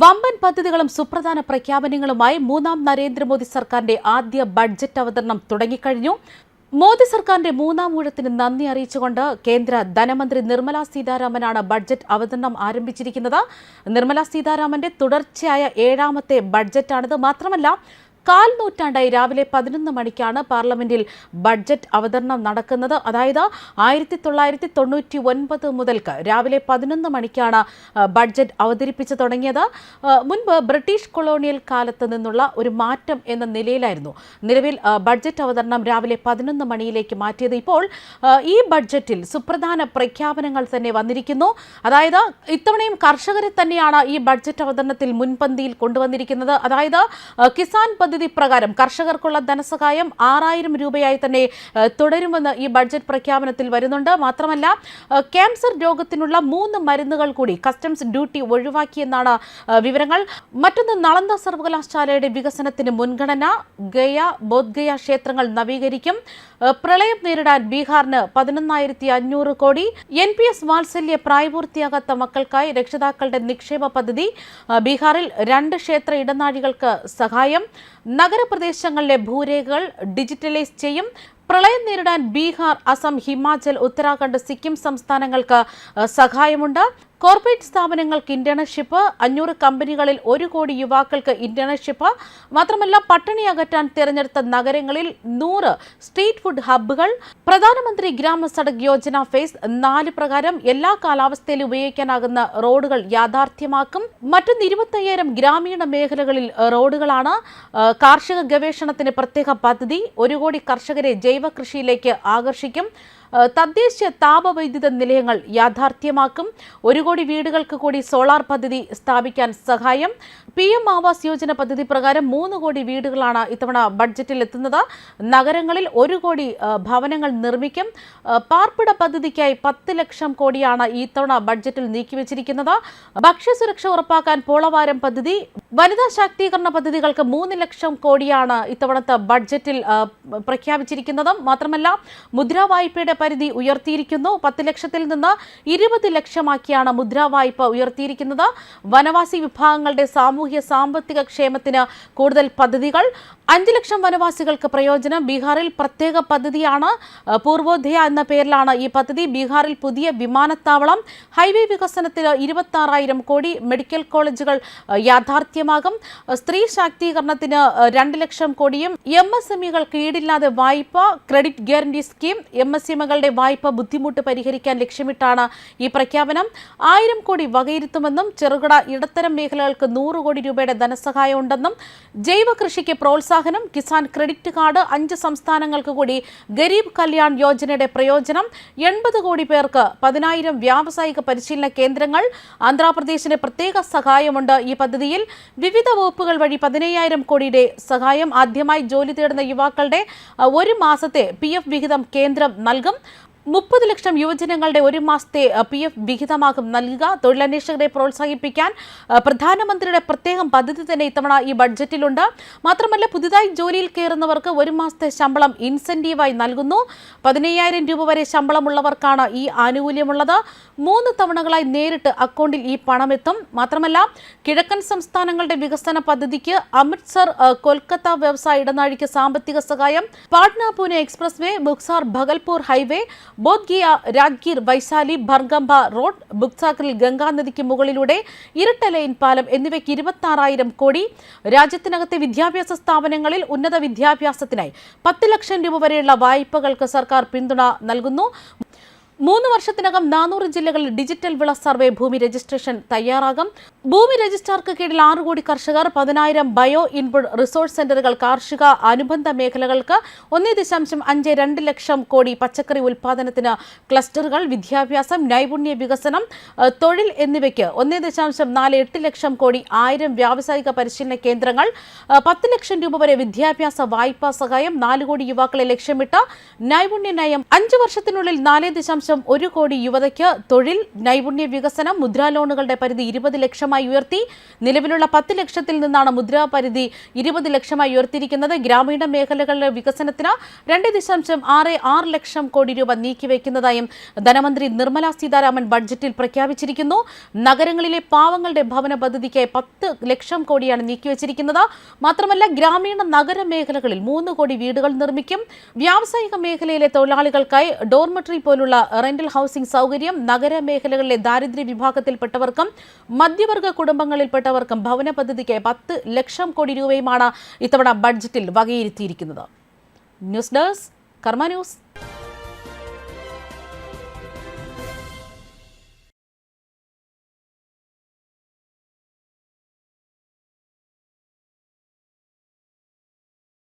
വമ്പൻ പദ്ധതികളും സുപ്രധാന പ്രഖ്യാപനങ്ങളുമായി മൂന്നാം നരേന്ദ്രമോദി സർക്കാരിന്റെ ആദ്യ ബഡ്ജറ്റ് അവതരണം തുടങ്ങിക്കഴിഞ്ഞു. മോദി സർക്കാരിന്റെ മൂന്നാം ഊഴത്തിന് നന്ദി അറിയിച്ചുകൊണ്ട് കേന്ദ്ര ധനമന്ത്രി നിർമ്മല സീതാരാമനാണ് ബഡ്ജറ്റ് അവതരണം ആരംഭിച്ചിരിക്കുന്നത്. നിർമ്മല സീതാരാമന്റെ തുടർച്ചയായ ഏഴാമത്തെ ബഡ്ജറ്റാണിത്. മാത്രമല്ല കാൽ നൂറ്റാണ്ടായി രാവിലെ പതിനൊന്ന് മണിക്കാണ് പാർലമെന്റിൽ ബഡ്ജറ്റ് അവതരണം നടക്കുന്നത്. അതായത് ആയിരത്തി തൊള്ളായിരത്തി തൊണ്ണൂറ്റി ഒൻപത് മുതൽക്ക് രാവിലെ പതിനൊന്ന് മണിക്കാണ് ബഡ്ജറ്റ് അവതരിപ്പിച്ചു തുടങ്ങിയത്. മുൻപ് ബ്രിട്ടീഷ് കൊളോണിയൽ കാലത്ത് നിന്നുള്ള ഒരു മാറ്റം എന്ന നിലയിലായിരുന്നു. നിലവിൽ ബഡ്ജറ്റ് അവതരണം രാവിലെ പതിനൊന്ന് മണിയിലേക്ക് മാറ്റിയത്. ഇപ്പോൾ ഈ ബഡ്ജറ്റിൽ സുപ്രധാന പ്രഖ്യാപനങ്ങൾ തന്നെ വന്നിരിക്കുന്നു. അതായത് ഇത്തവണയും കർഷകരെ തന്നെയാണ് ഈ ബഡ്ജറ്റ് അവതരണത്തിൽ മുൻപന്തിയിൽ കൊണ്ടുവന്നിരിക്കുന്നത്. അതായത് കിസാൻ പദ്ധതി പ്രകാരം കർഷകർക്കുള്ള ധനസഹായം ആറായിരം രൂപയായി തന്നെ തുടരുമെന്ന് ഈ ബഡ്ജറ്റ് പ്രഖ്യാപനത്തിൽ വരുന്നുണ്ട്. മാത്രമല്ല ക്യാൻസർ രോഗത്തിനുള്ള മൂന്ന് മരുന്നുകൾ കൂടി കസ്റ്റംസ് ഡ്യൂട്ടി ഒഴിവാക്കിയെന്നാണ് വിവരങ്ങൾ. മറ്റൊന്ന് നളന്ദ സർവകലാശാലയുടെ വികസനത്തിന് മുൻഗണന. ഗയ ബോദ്ഗയ ക്ഷേത്രങ്ങൾ നവീകരിക്കും. പ്രളയം നേരിടാൻ ബീഹാറിന് പതിനൊന്നായിരത്തി അഞ്ഞൂറ് കോടി. എൻ പി എസ് വാത്സല്യ പ്രായപൂർത്തിയാകാത്ത മക്കൾക്കായി രക്ഷിതാക്കളുടെ നിക്ഷേപ പദ്ധതി. ബീഹാറിൽ രണ്ട് ക്ഷേത്ര ഇടനാഴികൾക്ക് സഹായം. നഗരപ്രദേശങ്ങളിലെ ഭൂരേഖകൾ ഡിജിറ്റലൈസ് ചെയ്യും. പ്രളയം നേരിടാൻ ബീഹാർ അസം ഹിമാചൽ ഉത്തരാഖണ്ഡ് സിക്കിം സംസ്ഥാനങ്ങൾക്ക് സഹായമുണ്ട്. കോർപ്പറേറ്റ് സ്ഥാപനങ്ങൾക്ക് ഇന്റേൺഷിപ്പ് അഞ്ഞൂറ് കമ്പനികളിൽ ഒരു കോടി യുവാക്കൾക്ക് ഇന്റേൺഷിപ്പ് മാത്രമല്ല പട്ടിണി അകറ്റാൻ തിരഞ്ഞെടുത്ത നഗരങ്ങളിൽ നൂറ് സ്ട്രീറ്റ് ഫുഡ് ഹബ്ബുകൾ. പ്രധാനമന്ത്രി ഗ്രാമ സഡക് യോജന ഫേസ് നാല് പ്രകാരം എല്ലാ കാലാവസ്ഥയിലും ഉപയോഗിക്കാനാകുന്ന റോഡുകൾ യാഥാർത്ഥ്യമാക്കും. മറ്റൊന്ന് ഇരുപത്തയ്യായിരം ഗ്രാമീണ മേഖലകളിൽ റോഡുകളാണ്. കാർഷിക ഗവേഷണത്തിന് പ്രത്യേക പദ്ധതി. ഒരു കോടി കർഷകരെ ജൈവ കൃഷിയിലേക്ക് ആകർഷിക്കും. തദ്ദേശ താപവൈദ്യുത നിലയങ്ങൾ യാഥാർത്ഥ്യമാക്കും. ഒരു കോടി വീടുകൾക്ക് കൂടി സോളാർ പദ്ധതി സ്ഥാപിക്കാൻ സഹായം. പി എം ആവാസ് യോജന പദ്ധതി പ്രകാരം മൂന്ന് കോടി വീടുകളാണ് ഇത്തവണ ബഡ്ജറ്റിൽ എത്തുന്നത്. നഗരങ്ങളിൽ ഒരു കോടി ഭവനങ്ങൾ നിർമ്മിക്കും. പാർപ്പിട പദ്ധതിക്കായി പത്ത് ലക്ഷം കോടിയാണ് ഇത്തവണ ബഡ്ജറ്റിൽ നീക്കിവച്ചിരിക്കുന്നത്. ഭക്ഷ്യസുരക്ഷ ഉറപ്പാക്കാൻ പോളവാരം പദ്ധതി വനിതാ ശാക്തീകരണ പദ്ധതികൾക്ക് മൂന്ന് ലക്ഷം കോടിയാണ് ഇത്തവണത്തെ ബഡ്ജറ്റിൽ പ്രഖ്യാപിച്ചിരിക്കുന്നത്. മാത്രമല്ല മുദ്രാ വായ്പയുടെ പരിധി ഉയർത്തിയിരിക്കുന്നു. പത്ത് ലക്ഷത്തിൽ നിന്ന് ഇരുപത് ലക്ഷമാക്കിയാണ് മുദ്രാ വായ്പ ഉയർത്തിയിരിക്കുന്നത്. വനവാസി വിഭാഗങ്ങളുടെ സാമൂഹ്യ സാമ്പത്തിക ക്ഷേമത്തിന് കൂടുതൽ പദ്ധതികൾ. അഞ്ച് ലക്ഷം വനവാസികൾക്ക് പ്രയോജനം. ബീഹാറിൽ പ്രത്യേക പദ്ധതിയാണ് പൂർവോദയ എന്ന പേരിലാണ് ഈ പദ്ധതി. ബീഹാറിൽ പുതിയ വിമാനത്താവളം ഹൈവേ വികസനത്തിന് ഇരുപത്തി കോടി മെഡിക്കൽ കോളേജുകൾ ആ, ആ, സ്ത്രീ ശാക്തീകരണത്തിന് രണ്ട് ലക്ഷം കോടിയും. എം എസ് എം ഇകൾക്ക് ഈടില്ലാതെ വായ്പ credit guarantee scheme. M S M ഇകളുടെ വായ്പ ബുദ്ധിമുട്ട് പരിഹരിക്കാൻ ലക്ഷ്യമിട്ടാണ് ഈ പ്രഖ്യാപനം. ആയിരം കോടി വകയിരുത്തുമെന്നും ചെറുകിട ഇടത്തരം മേഖലകൾക്ക് നൂറ് കോടി രൂപയുടെ ധനസഹായം ഉണ്ടെന്നും ജൈവ കൃഷിക്ക് പ്രോത്സാഹനം കിസാൻ ക്രെഡിറ്റ് കാർഡ് അഞ്ച് സംസ്ഥാനങ്ങൾക്ക് കൂടി ഗരീബ് കല്യാൺ യോജനയുടെ പ്രയോജനം എൺപത് കോടി പേർക്ക് പതിനായിരം വ്യാവസായിക പരിശീലന കേന്ദ്രങ്ങൾ ആന്ധ്രാപ്രദേശിന് പ്രത്യേക സഹായമുണ്ട് ഈ പദ്ധതിയിൽ. വിവിധ വകുപ്പുകൾ വഴി പതിനയ്യായിരം കോടിയുടെ സഹായം ആദ്യമായി ജോലി തേടുന്ന യുവാക്കളുടെ ഒരു മാസത്തെ പി എഫ് വിഹിതം കേന്ദ്രം നൽകും. മുപ്പത് ലക്ഷം യുവജനങ്ങളുടെ ഒരു മാസത്തെ പി എഫ് വിഹിതമാകും. നൽകുക തൊഴിലന്വേഷകരെ പ്രോത്സാഹിപ്പിക്കാൻ പ്രധാനമന്ത്രിയുടെ പ്രത്യേകം പദ്ധതി തന്നെ ഇത്തവണ ഈ ബഡ്ജറ്റിലുണ്ട്. മാത്രമല്ല പുതുതായി ജോലിയിൽ കയറുന്നവർക്ക് ഒരു മാസത്തെ ശമ്പളം ഇൻസെന്റീവായി നൽകുന്നു. പതിനയ്യായിരം രൂപ വരെ ശമ്പളമുള്ളവർക്കാണ് ഈ ആനുകൂല്യമുള്ളത്. മൂന്ന് തവണകളായി നേരിട്ട് അക്കൗണ്ടിൽ ഈ പണമെത്തും. മാത്രമല്ല കിഴക്കൻ സംസ്ഥാനങ്ങളുടെ വികസന പദ്ധതിക്ക് അമൃത്സർ കൊൽക്കത്ത വ്യവസായ ഇടനാഴിക്ക് സാമ്പത്തിക സഹായം Patna Pune expressway Buxar Bhagalpur highway Bodhgaya Rajgir Vaishali ഭർഗംബ റോഡ് ബുക്സാക്കറിൽ ഗംഗാനദിക്ക് മുകളിലൂടെ ഇരട്ട ലൈൻ പാലം എന്നിവയ്ക്ക് ഇരുപത്തി കോടി. രാജ്യത്തിനകത്തെ വിദ്യാഭ്യാസ സ്ഥാപനങ്ങളിൽ ഉന്നത വിദ്യാഭ്യാസത്തിനായി പത്ത് ലക്ഷം രൂപ വരെയുള്ള വായ്പകൾക്ക് സർക്കാർ പിന്തുണ നൽകുന്നു. മൂന്ന് വർഷത്തിനകം നാനൂറ് ജില്ലകളിൽ ഡിജിറ്റൽ വിള സർവേ ഭൂമി രജിസ്ട്രേഷൻ തയ്യാറാകും. ഭൂമി രജിസ്ട്രാർക്ക് കീഴിൽ ആറ് കോടി കർഷകർ പതിനായിരം ബയോ ഇൻപുട്ട് റിസോഴ്സ് സെന്ററുകൾ കാർഷിക അനുബന്ധ മേഖലകൾക്ക് ഒന്നേ ദശാംശം അഞ്ച് രണ്ട് ലക്ഷം കോടി പച്ചക്കറി ഉൽപാദനത്തിന് ക്ലസ്റ്ററുകൾ വിദ്യാഭ്യാസം നൈപുണ്യ വികസനം തൊഴിൽ എന്നിവയ്ക്ക് ഒന്നേ ദശാംശം നാല് എട്ട് ലക്ഷം കോടി ആയിരം വ്യാവസായിക പരിശീലന കേന്ദ്രങ്ങൾ പത്ത് ലക്ഷം രൂപ വരെ വിദ്യാഭ്യാസ വായ്പാ സഹായം നാല് കോടി യുവാക്കളെ ലക്ഷ്യമിട്ട് നൈപുണ്യ നയം. അഞ്ച് വർഷത്തിനുള്ളിൽ നാല് ദശാംശം ദശാംശം ഒരു കോടി യുവതയ്ക്ക് തൊഴിൽ നൈപുണ്യ വികസനം മുദ്രാ ലോണുകളുടെ പരിധി ഇരുപത് ലക്ഷമായി ഉയർത്തി. നിലവിലുള്ള പത്ത് ലക്ഷത്തിൽ നിന്നാണ് മുദ്രാ പരിധി ഇരുപത് ലക്ഷമായി ഉയർത്തിയിരിക്കുന്നത്. ഗ്രാമീണ മേഖലകളിലെ വികസനത്തിന് രണ്ട് ദശാംശം ആറ് ആറ് ലക്ഷം കോടി രൂപ നീക്കിവെക്കുന്നതായും ധനമന്ത്രി നിർമ്മല സീതാരാമൻ ബഡ്ജറ്റിൽ പ്രഖ്യാപിച്ചിരിക്കുന്നു. നഗരങ്ങളിലെ പാവങ്ങളുടെ ഭവന പദ്ധതിക്കായി പത്ത് ലക്ഷം കോടിയാണ് നീക്കിവച്ചിരിക്കുന്നത്. മാത്രമല്ല ഗ്രാമീണ നഗര മേഖലകളിൽ മൂന്ന് കോടി വീടുകൾ നിർമ്മിക്കും. വ്യാവസായിക മേഖലയിലെ തൊഴിലാളികൾക്കായി ഡോർമെട്രി പോലുള്ള റെന്റൽ ഹൗസിംഗ് സൗകര്യം നഗര മേഖലകളിലെ ദാരിദ്ര്യ വിഭാഗത്തിൽപ്പെട്ടവർക്കും മധ്യവർഗ കുടുംബങ്ങളിൽപ്പെട്ടവർക്കും ഭവന പദ്ധതിക്ക് പത്ത് ലക്ഷം കോടി രൂപയുമാണ് ഇത്തവണ ബഡ്ജറ്റിൽ വകയിരുത്തിയിരിക്കുന്നത്. News desk Karma news.